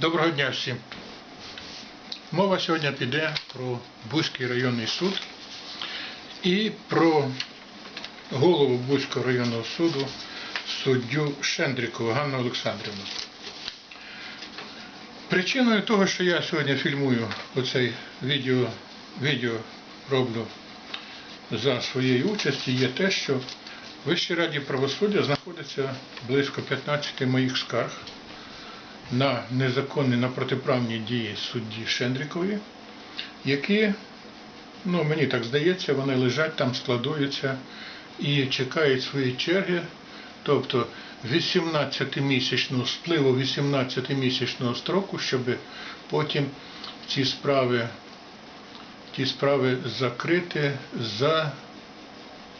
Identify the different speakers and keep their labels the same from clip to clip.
Speaker 1: Доброго дня всім. Мова сьогодні піде про Бузький районний суд і про голову Бузького районного суду суддю Шендрікову Ганну Олександрівну. Причиною того, що я сьогодні фільмую оцей відео, відео роблю за своєї участі, є те, що Вищій раді правосуддя знаходиться близько 15 моїх скарг на незаконні, на протиправні дії судді Шендрікової, які, ну мені так здається, вони лежать там, складуються і чекають свої черги. Тобто 18-місячного спливу 18-місячного строку, щоб потім ці справи, ті справи закрити за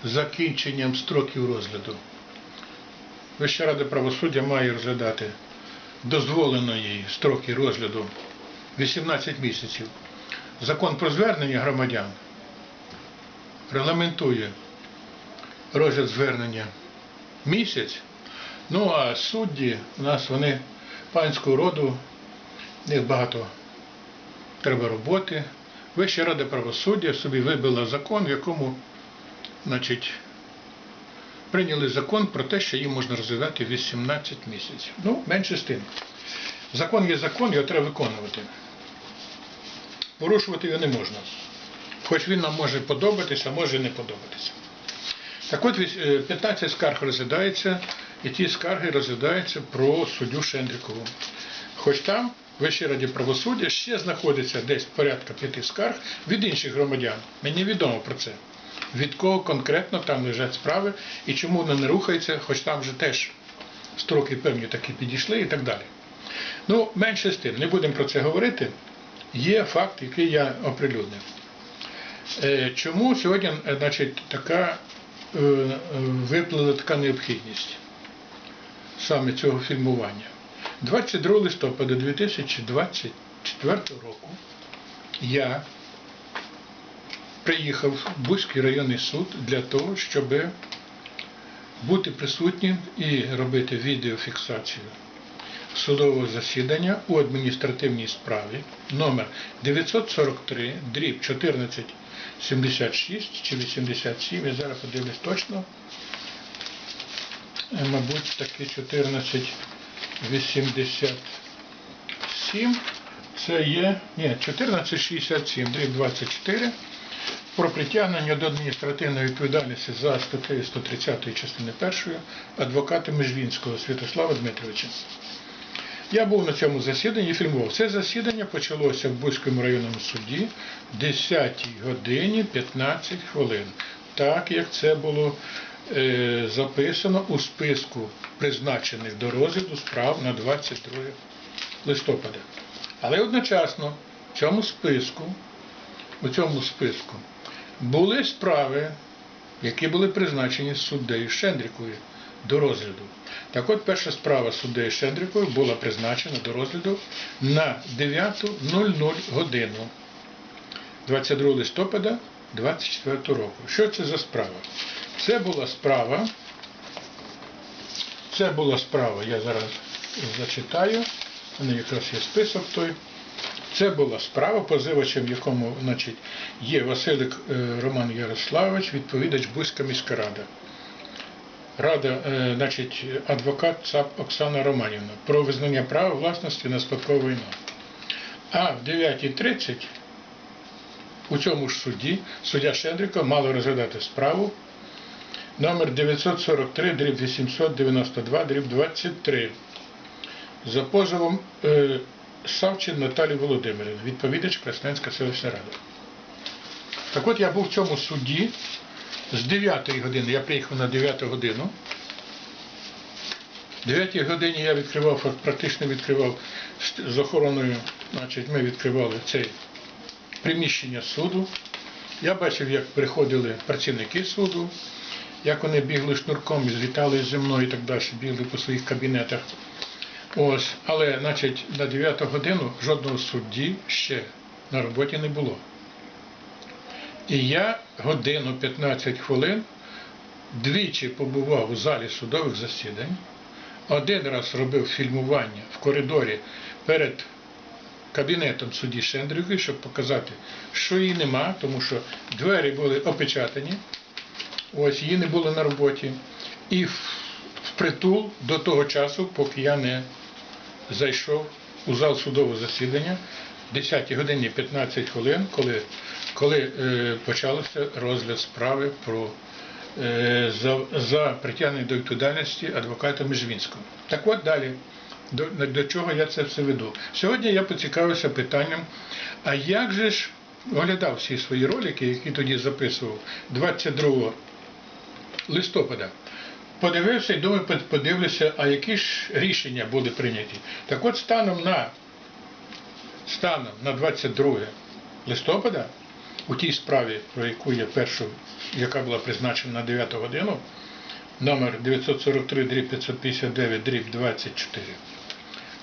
Speaker 1: закінченням строків розгляду. Вища рада правосуддя має розглядати дозволеної строки розгляду 18 місяців. Закон про звернення громадян регламентує розгляд звернення місяць. Ну а судді у нас вони панського роду, в них багато треба роботи. Вища рада правосуддя собі вибила закон, в якому, значить, прийняли закон про те, що їм можна розглядати 18 місяців. Ну, менше з тим. Закон є закон, його треба виконувати. Порушувати його не можна. Хоч він нам може подобатися, а може не подобатися. Так от е, 15 скарг розглядається, і ті скарги розглядаються про суддю Шендрікову. Хоч там, в Вищій раді правосуддя, ще знаходиться десь порядка п'яти скарг від інших громадян. Мені відомо про це. Від кого конкретно там лежать справи і чому вони не рухаються, хоч там вже теж строки певні такі підійшли і так далі. Ну, менше з тим, не будемо про це говорити. Є факт, який я оприлюднив. Е, Чому сьогодні е, значить, така е, виплила така необхідність саме цього фільмування? 22 листопада 2024 року я приїхав в Бузький районний суд для того, щоб бути присутнім і робити відеофіксацію судового засідання у адміністративній справі номер 943 дріб 1476 чи 87, я зараз подивлюсь точно. Е, Мабуть, таки 1487. Це є, ні, 1467, дріб 24 про притягнення до адміністративної відповідальності за статтею 130 частини 1 адвоката Межвінського Святослава Дмитровича. Я був на цьому засіданні і фільмував. Це засідання почалося в Бузькому районному суді в 10 годині 15 хвилин. Так як це було е, записано у списку призначених до розгляду справ на 22 листопада. Але одночасно в цьому списку, у цьому списку були справи, які були призначені суддею Шендріковою до розгляду. Так от перша справа суддею Шендріковою була призначена до розгляду на 9.00 годину 22 листопада 24 року. Що це за справа? Це була справа, це була справа, я зараз зачитаю, у мене якраз є список той. Це була справа, позивачем якому значить, є Василик е, Роман Ярославович, відповідач Бузька міська рада. Рада, е, значить, адвокат ЦАП Оксана Романівна про визнання права власності на спадкове майно. А в 9.30 у цьому ж суді суддя Шендрика мала розглядати справу номер 943 дріб 892 дріб 23 за позовом е, Савчин Наталі Володимирівни, відповідач Красненська селищна рада. Так от я був в цьому суді з 9 години, я приїхав на 9 годину. В 9 годині я відкривав, практично відкривав з охороною, значить, ми відкривали це приміщення суду. Я бачив, як приходили працівники суду, як вони бігли шнурком і злітали зі мною і так далі, бігли по своїх кабінетах. Ось, але, значить, на 9 годину жодного судді ще на роботі не було. І я годину 15 хвилин двічі побував у залі судових засідань, один раз робив фільмування в коридорі перед кабінетом судді Шендрюки, щоб показати, що її нема, тому що двері були опечатані, ось її не було на роботі. І впритул до того часу, поки я не зайшов у зал судового засідання, 10 годині 15 хвилин, коли, коли е, почався розгляд справи про е, за, за притягнення до відповідальності адвоката Межвінського. Так от далі. До, до чого я це все веду? Сьогодні я поцікавився питанням, а як же ж оглядав всі свої ролики, які тоді записував 22 листопада. Подивився і думаю, подивлюся, а які ж рішення були прийняті. Так от станом на, станом на 22 листопада, у тій справі, про яку я першу, яка була призначена на 9 годину, номер 943 дріб 559 дріб 24,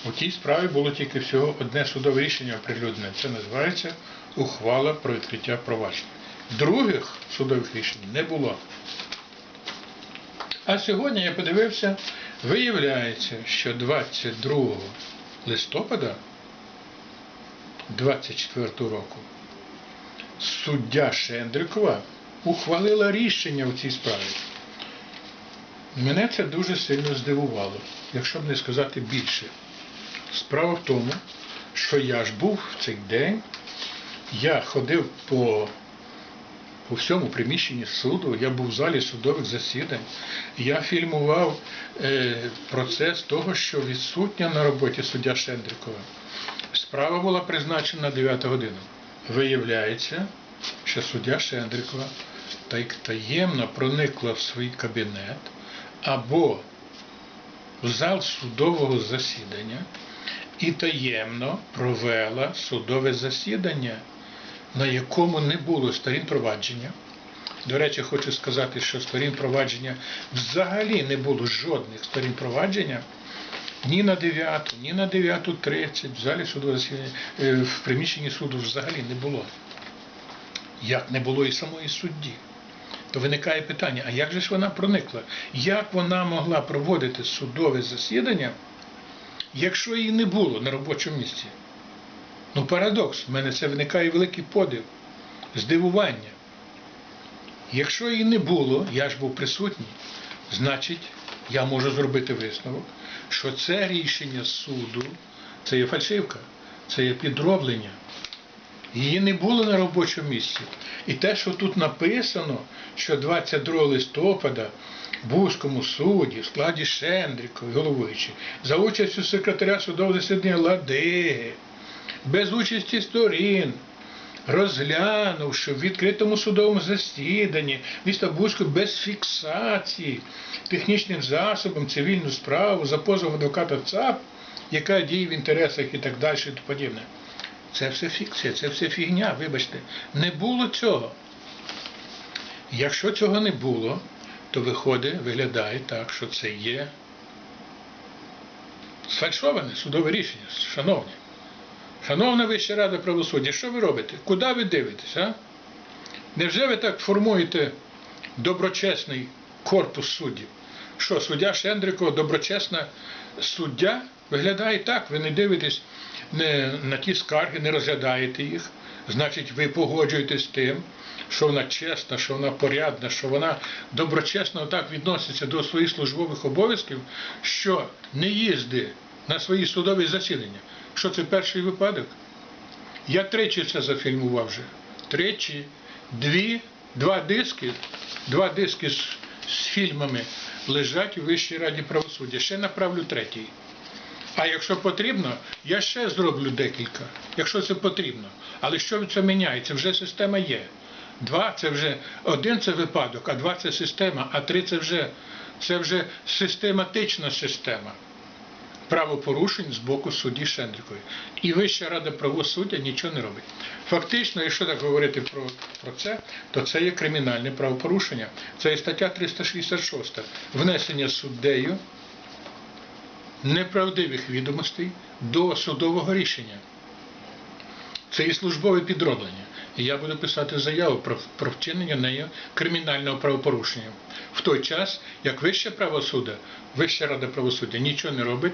Speaker 1: у тій справі було тільки всього одне судове рішення оприлюднене. Це називається ухвала про відкриття провадження. Других судових рішень не було. А сьогодні я подивився, виявляється, що 22 листопада 24 року суддя Шендрикова ухвалила рішення у цій справі. Мене це дуже сильно здивувало, якщо б не сказати більше. Справа в тому, що я ж був в цей день, я ходив по у всьому приміщенні суду, я був в залі судових засідань, я фільмував е, процес того, що відсутня на роботі суддя Шендрикова. Справа була призначена на 9 годину. Виявляється, що суддя Шендрикова так таємно проникла в свій кабінет або в зал судового засідання і таємно провела судове засідання на якому не було сторін провадження. До речі, хочу сказати, що сторін провадження взагалі не було жодних сторін провадження ні на 9, ні на 9.30 в залі засідання, е, в приміщенні суду взагалі не було. Як не було і самої судді. То виникає питання, а як же ж вона проникла? Як вона могла проводити судове засідання, якщо її не було на робочому місці? Ну, парадокс, в мене це виникає великий подив, здивування. Якщо її не було, я ж був присутній, значить, я можу зробити висновок, що це рішення суду, це є фальшивка, це є підроблення. Її не було на робочому місці. І те, що тут написано, що 22 листопада в Бузькому суді в складі Шендрікової, головуючи, за участю секретаря судового засідання Ладиги, без участі сторін, розглянувши в відкритому судовому засіданні міста Бузьку без фіксації технічним засобом цивільну справу за позовом адвоката ЦАП, яка діє в інтересах і так далі і тому подібне. Це все фікція, це все фігня, вибачте. Не було цього. Якщо цього не було, то виходить, виглядає так, що це є сфальшоване судове рішення, шановні. Шановна Вища Рада правосуддя, що ви робите? Куди ви дивитесь? А? Невже ви так формуєте доброчесний корпус суддів? Що, суддя Шендрикова, доброчесна суддя? Виглядає так, ви не дивитесь не, на ті скарги, не розглядаєте їх. Значить, ви погоджуєтесь з тим, що вона чесна, що вона порядна, що вона доброчесно так відноситься до своїх службових обов'язків, що не їздить на свої судові засідання. Що це перший випадок? Я тричі це зафільмував вже. Тричі, дві, два диски, два диски з, з фільмами лежать у Вищій раді правосуддя. Ще направлю третій. А якщо потрібно, я ще зроблю декілька, якщо це потрібно. Але що це міняється? Вже система є. Два це вже один це випадок, а два це система, а три це вже це вже систематична система правопорушень з боку судді Шендрікової. І Вища рада правосуддя нічого не робить. Фактично, якщо так говорити про, про це, то це є кримінальне правопорушення. Це є стаття 366 внесення суддею неправдивих відомостей до судового рішення. Це і службове підроблення. І я буду писати заяву про, про вчинення нею кримінального правопорушення. В той час, як вище правосуддя, Вища рада правосуддя нічого не робить,